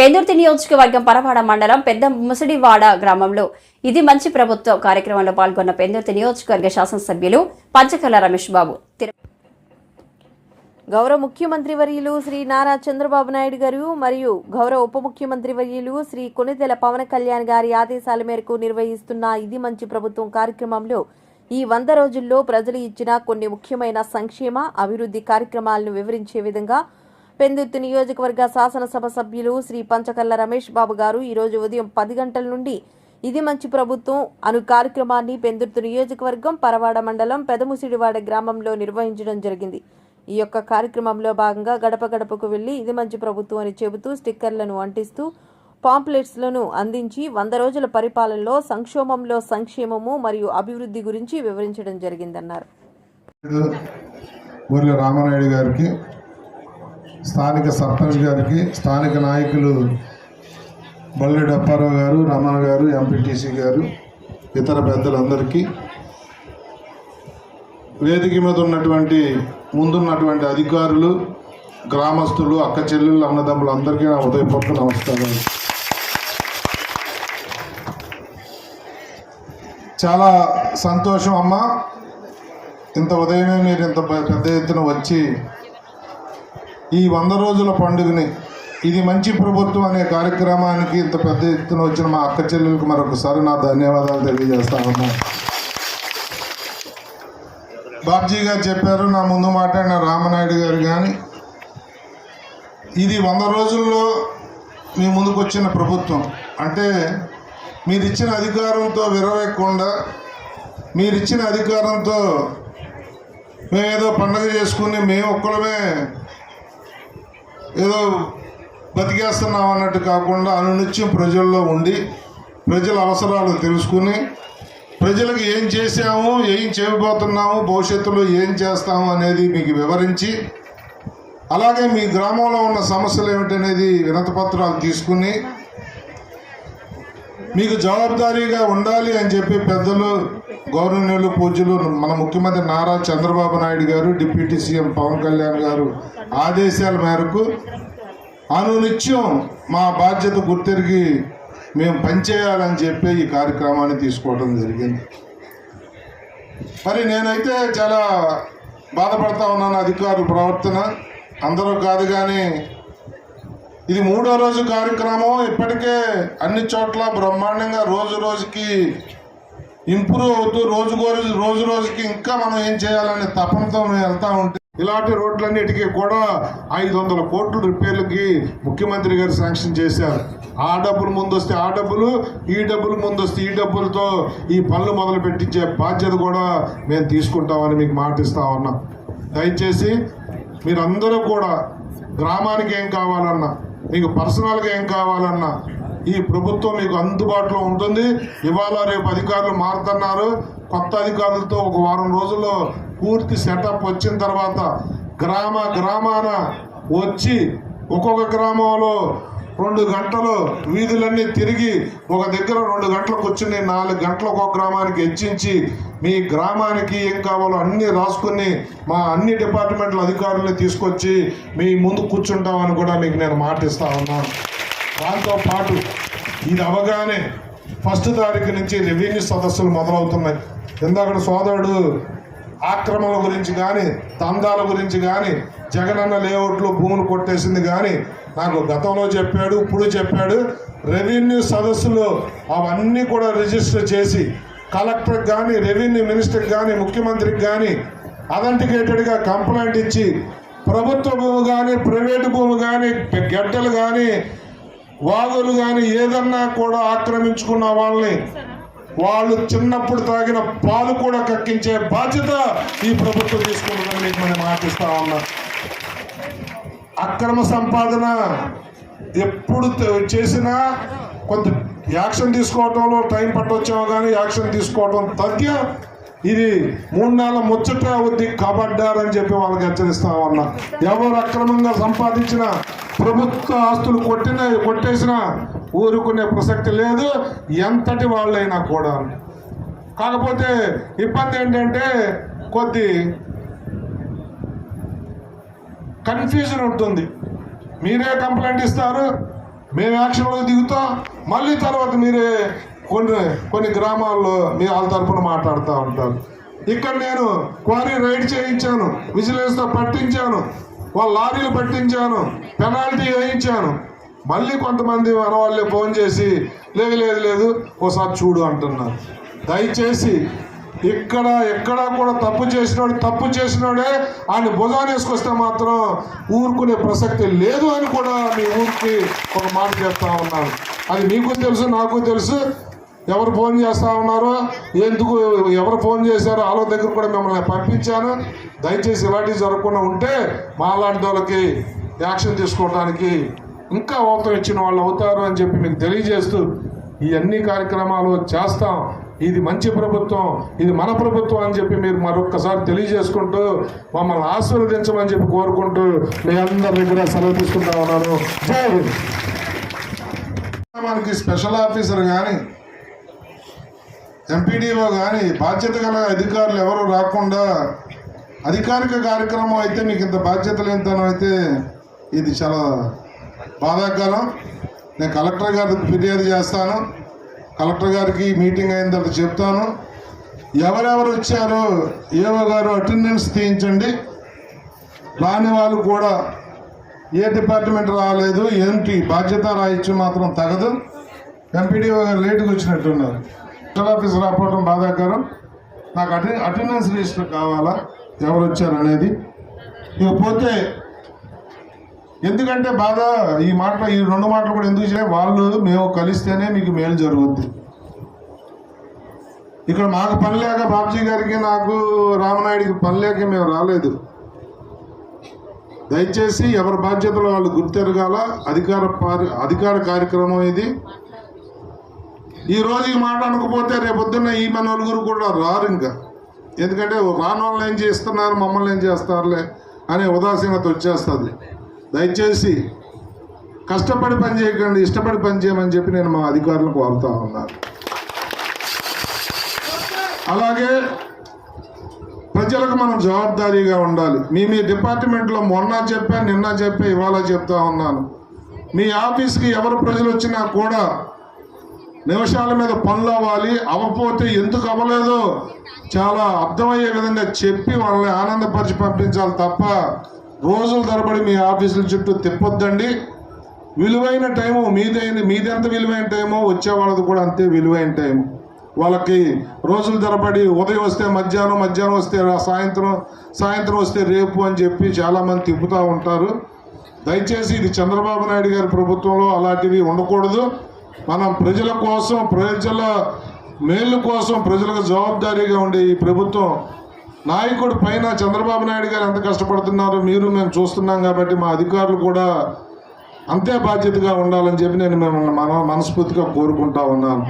పెందుర్తి నియోజకవర్గం పరవాడ మండలం పెద్ద ముసడివాడ గ్రామంలో ఇది మంచి ప్రభుత్వం కార్యక్రమంలో పాల్గొన్న పెందుర్తి నియోజకవర్గ శాసనసభ్యులు పంచకల రమేష్ బాబు. గౌరవ ముఖ్యమంత్రి వర్యులు శ్రీ నారా చంద్రబాబు నాయుడు గారు మరియు గౌరవ ఉప ముఖ్యమంత్రి వర్యులు శ్రీ కొనితెల పవన్ కళ్యాణ్ గారి ఆదేశాల మేరకు నిర్వహిస్తున్న ఇది మంచి ప్రభుత్వం కార్యక్రమంలో ఈ వంద రోజుల్లో ప్రజలు ఇచ్చిన కొన్ని ముఖ్యమైన సంక్షేమ అభివృద్ధి కార్యక్రమాలను వివరించే విధంగా పెందుర్తి నియోజకవర్గ శాసనసభ సభ్యులు శ్రీ పంచకల్ల రమేష్ బాబు గారు ఈరోజు ఉదయం పది గంటల నుండి ఇది మంచి ప్రభుత్వం అను కార్యక్రమాన్ని పెందుర్తి నియోజకవర్గం పరవాడ మండలం పెదముసిడివాడ గ్రామంలో నిర్వహించడం జరిగింది. ఈ యొక్క కార్యక్రమంలో భాగంగా గడప గడపకు వెళ్ళి ఇది మంచి ప్రభుత్వం అని చెబుతూ స్టిక్కర్లను అంటిస్తూ పాంప్లెట్స్లను అందించి వంద రోజుల పరిపాలనలో సంక్షోభంలో సంక్షేమము మరియు అభివృద్ధి గురించి వివరించడం జరిగిందన్నారు. ఊర్ల గారికి స్థానిక సర్పంచ్ గారికి స్థానిక నాయకులు బల్లెడి అప్పారావు గారు రమణ గారు ఎంపీటీసీ గారు ఇతర పెద్దలందరికీ వేదిక మీద ఉన్నటువంటి ముందున్నటువంటి అధికారులు గ్రామస్తులు అక్క చెల్లెళ్ళు అన్నదమ్ములు అందరికీ నా ఉదయపూర్వక నమస్కారాలు. చాలా సంతోషం అమ్మ. ఇంత ఉదయమే మీరు ఇంత పెద్ద ఎత్తున వచ్చి ఈ వంద రోజుల పండుగని ఇది మంచి ప్రభుత్వం అనే కార్యక్రమానికి ఇంత పెద్ద ఎత్తున వచ్చిన మా అక్క చెల్లెలకు మరొకసారి నా ధన్యవాదాలు తెలియజేస్తా బాబ్జీ గారు చెప్పారు నా ముందు మాట్లాడిన రామనాయుడు గారు కానీ ఇది వంద రోజుల్లో మీ ముందుకు వచ్చిన ప్రభుత్వం. అంటే మీరిచ్చిన అధికారంతో విరవేయకుండా మీరిచ్చిన అధికారంతో మేమేదో పండగ చేసుకుని మేము ఒక్కడమే ఏదో బతికేస్తున్నాం అన్నట్టు కాకుండా అనునిత్యం ప్రజల్లో ఉండి ప్రజల అవసరాలు తెలుసుకుని ప్రజలకు ఏం చేసాము ఏం చేయబోతున్నాము భవిష్యత్తులో ఏం చేస్తాము అనేది మీకు వివరించి అలాగే మీ గ్రామంలో ఉన్న సమస్యలు ఏమిటనేది వినతపత్రాలు తీసుకుని మీకు జవాబుదారీగా ఉండాలి అని చెప్పి పెద్దలు గౌరవనీయులు పూజలు మన ముఖ్యమంత్రి నారా చంద్రబాబు నాయుడు గారు డిప్యూటీ సీఎం పవన్ కళ్యాణ్ గారు ఆదేశాల మేరకు అనునిత్యం మా బాధ్యత గుర్తెరిగి మేము పనిచేయాలని చెప్పి ఈ కార్యక్రమాన్ని తీసుకోవడం జరిగింది. మరి నేనైతే చాలా బాధపడతా ఉన్నాను అధికారుల ప్రవర్తన. అందరూ కాదు కానీ ఇది మూడో రోజు కార్యక్రమం. ఇప్పటికే అన్ని చోట్ల బ్రహ్మాండంగా రోజు రోజుకి ఇంప్రూవ్ అవుతూ రోజు రోజు రోజు రోజుకి ఇంకా మనం ఏం చేయాలనే తపనతో మేము వెళ్తా ఉంటే ఇలాంటి రోడ్లన్నిటికీ కూడా ఐదు వందల కోట్లు రిపేర్లకి ముఖ్యమంత్రి గారు శాంక్షన్ చేశారు. ఆ డబ్బులు ముందు వస్తే ఆ డబ్బులు ఈ డబ్బులు ముందు వస్తే ఈ డబ్బులతో ఈ పనులు మొదలు పెట్టించే బాధ్యత కూడా మేము తీసుకుంటామని మీకు మాటిస్తా ఉన్నాం. దయచేసి మీరందరూ కూడా గ్రామానికి ఏం కావాలన్నా మీకు పర్సనల్గా ఏం కావాలన్నా ఈ ప్రభుత్వం మీకు అందుబాటులో ఉంటుంది. ఇవాళ రేపు అధికారులు మారుతున్నారు. కొత్త అధికారులతో ఒక వారం రోజుల్లో పూర్తి సెటప్ వచ్చిన తర్వాత గ్రామ గ్రామాన వచ్చి ఒక్కొక్క గ్రామంలో రెండు గంటలు వీధులన్నీ తిరిగి ఒక దగ్గర రెండు గంటలు కూర్చుని నాలుగు గంటలు ఒక గ్రామానికి హెచ్చించి మీ గ్రామానికి ఏం కావాలో అన్నీ రాసుకుని మా అన్ని డిపార్ట్మెంట్ల అధికారుల్ని తీసుకొచ్చి మీ ముందు కూర్చుంటామని కూడా మీకు నేను మాటిస్తా ఉన్నాను దాంతో పాటు ఇది అవగానే ఫస్ట్ తారీఖు నుంచి రెవెన్యూ సదస్సులు మొదలవుతున్నాయి. ఇందాక సోదరుడు ఆక్రమణ గురించి కానీ తందాల గురించి కానీ జగనన్న లేఅవుట్లో భూములు కొట్టేసింది కానీ నాకు గతంలో చెప్పాడు ఇప్పుడు చెప్పాడు. రెవెన్యూ సదస్సులు అవన్నీ కూడా రిజిస్టర్ చేసి కలెక్టర్కి కానీ రెవెన్యూ మినిస్టర్కి కానీ ముఖ్యమంత్రికి కానీ అథెంటికేటెడ్గా కంప్లైంట్ ఇచ్చి ప్రభుత్వ భూమి కానీ ప్రైవేటు భూమి కానీ గడ్డలు కానీ వాగులు కానీ ఏదన్నా కూడా ఆక్రమించుకున్న వాళ్ళని వాళ్ళు చిన్నప్పుడు తాగిన పాలు కూడా కక్కించే బాధ్యత ఈ ప్రభుత్వం తీసుకుంటుందని మీకు మనం మాటిస్తా ఉన్నాం. అక్రమ సంపాదన ఎప్పుడు చేసినా కొంత యాక్షన్ తీసుకోవడంలో టైం పట్టొచ్చామో కానీ యాక్షన్ తీసుకోవడం తగ్గ ఇది మూడు నెలల ముచ్చట అవుద్ది కబడ్డారని చెప్పి వాళ్ళకి హెచ్చరిస్తా ఉన్నా. ఎవరు అక్రమంగా సంపాదించిన ప్రభుత్వ ఆస్తులు కొట్టిన కొట్టేసిన ఊరుకునే ప్రసక్తి లేదు ఎంతటి వాళ్ళైనా కూడా. కాకపోతే ఇబ్బంది ఏంటంటే కొద్ది కన్ఫ్యూజన్ ఉంటుంది. మీరే కంప్లైంట్ ఇస్తారు మేము యాక్షన్లో దిగుతాం మళ్ళీ తర్వాత మీరే కొన్ని కొన్ని గ్రామాల్లో మీ వాళ్ళ తరపున మాట్లాడుతూ ఉంటారు. ఇక్కడ నేను క్వారీ రైడ్ చేయించాను విజిలెన్స్తో పట్టించాను వాళ్ళ లారీలు పట్టించాను పెనాల్టీ వేయించాను. మళ్ళీ కొంతమంది మన వాళ్ళే ఫోన్ చేసి లేదు లేదు లేదు ఓసారి చూడు అంటున్నారు. దయచేసి ఇక్కడ ఎక్కడా కూడా తప్పు చేసినాడు తప్పు చేసినాడే ఆయన భుజాన్ని వేసుకొస్తే మాత్రం ఊరుకునే ప్రసక్తి లేదు అని కూడా మీ ఊరికి ఒక మాట చెప్తా ఉన్నాను అది మీకు తెలుసు నాకు తెలుసు. ఎవరు ఫోన్ చేస్తా ఉన్నారో ఎందుకు ఎవరు ఫోన్ చేశారో వాళ్ళ దగ్గర కూడా మిమ్మల్ని పంపించాను. దయచేసి ఇలాంటివి జరగకుండా ఉంటే మాలాంటి వాళ్ళకి యాక్షన్ తీసుకోవడానికి ఇంకా ఓతం ఇచ్చిన వాళ్ళు అవుతారు అని చెప్పి మీకు తెలియజేస్తూ ఈ అన్ని కార్యక్రమాలు చేస్తాం. ఇది మంచి ప్రభుత్వం ఇది మన ప్రభుత్వం అని చెప్పి మీరు మరొక్కసారి తెలియజేసుకుంటూ మమ్మల్ని ఆశీర్వదించమని చెప్పి కోరుకుంటూ మీ అందరి దగ్గర సెలవు తీసుకుంటా ఉన్నాను. జై మనకి స్పెషల్ ఆఫీసర్ కానీ ఎంపీడీఓ కానీ బాధ్యత గల అధికారులు ఎవరు రాకుండా అధికారిక కార్యక్రమం అయితే మీకు ఇంత బాధ్యత లేనితనం అయితే ఇది చాలా బాధాకరం. నేను కలెక్టర్ గారికి ఫిర్యాదు చేస్తాను. కలెక్టర్ గారికి మీటింగ్ అయిన తర్వాత చెప్తాను. ఎవరెవరు వచ్చారో ఏవో గారు అటెండెన్స్ తీయించండి. రాని వాళ్ళు కూడా ఏ డిపార్ట్మెంట్ రాలేదు ఏంటి బాధ్యత రాయిచ్చు మాత్రం తగదు. ఎంపీడీఓ గారు లేటుగా వచ్చినట్టున్నారు. స్పెషల్ ఆఫీస్ రాకపోవడం బాధాకరం. నాకు అటెండెన్స్ రిజిస్టర్ కావాలా? ఎవరు వచ్చారు అనేది ఇకపోతే ఎందుకంటే బాధ ఈ మాటలు ఈ రెండు మాటలు కూడా ఎందుకు చేయాలి వాళ్ళు మేము కలిస్తేనే మీకు మేలు జరుగుద్ది. ఇక్కడ మాకు పని లేక బాబ్జీ గారికి నాకు రామనాయుడికి పని లేక మేము రాలేదు. దయచేసి ఎవరి బాధ్యతలు వాళ్ళు గుర్తెరగాల. అధికార అధికార కార్యక్రమం ఇది. ఈ రోజు ఈ మాట అనుకుపోతే రేపొద్దున్న ఈ మన నలుగురు కూడా రారు ఇంకా. ఎందుకంటే రాని వాళ్ళని ఏం చేస్తున్నారు మమ్మల్ని ఏం చేస్తారులే అనే ఉదాసీనత వచ్చేస్తుంది. దయచేసి కష్టపడి పని చేయకండి ఇష్టపడి పని చేయమని చెప్పి నేను మా అధికారులకు కోరుతా ఉన్నాను. అలాగే ప్రజలకు మనం జవాబుదారీగా ఉండాలి. మీ మీ డిపార్ట్మెంట్లో మొన్న చెప్పా నిన్న చెప్పా ఇవాళ చెప్తా ఉన్నాను. మీ ఆఫీస్కి ఎవరు ప్రజలు వచ్చినా కూడా నిమిషాల మీద పనులు అవ్వాలి అవ్వకపోతే ఎందుకు అవ్వలేదో చాలా అర్థమయ్యే విధంగా చెప్పి వాళ్ళని ఆనందపరిచి పంపించాలి తప్ప రోజుల తరబడి మీ ఆఫీసుల చుట్టూ తిప్పొద్దండి. విలువైన టైము మీదైన మీదెంత విలువైన టైమో వచ్చే వాళ్ళది కూడా అంతే విలువైన టైము. వాళ్ళకి రోజుల తరబడి ఉదయం వస్తే మధ్యాహ్నం మధ్యాహ్నం వస్తే సాయంత్రం సాయంత్రం వస్తే రేపు అని చెప్పి చాలామంది తిప్పుతూ ఉంటారు. దయచేసి ఇది చంద్రబాబు నాయుడు గారి ప్రభుత్వంలో అలాంటివి ఉండకూడదు. మనం ప్రజల కోసం ప్రజల మేలు కోసం ప్రజలకు జవాబుదారీగా ఉండే ఈ ప్రభుత్వం నాయకుడు పైన చంద్రబాబు నాయుడు గారు ఎంత కష్టపడుతున్నారో మీరు మేము చూస్తున్నాం కాబట్టి మా అధికారులు కూడా అంతే బాధ్యతగా ఉండాలని చెప్పి నేను మిమ్మల్ని మన మనస్ఫూర్తిగా కోరుకుంటా ఉన్నాను.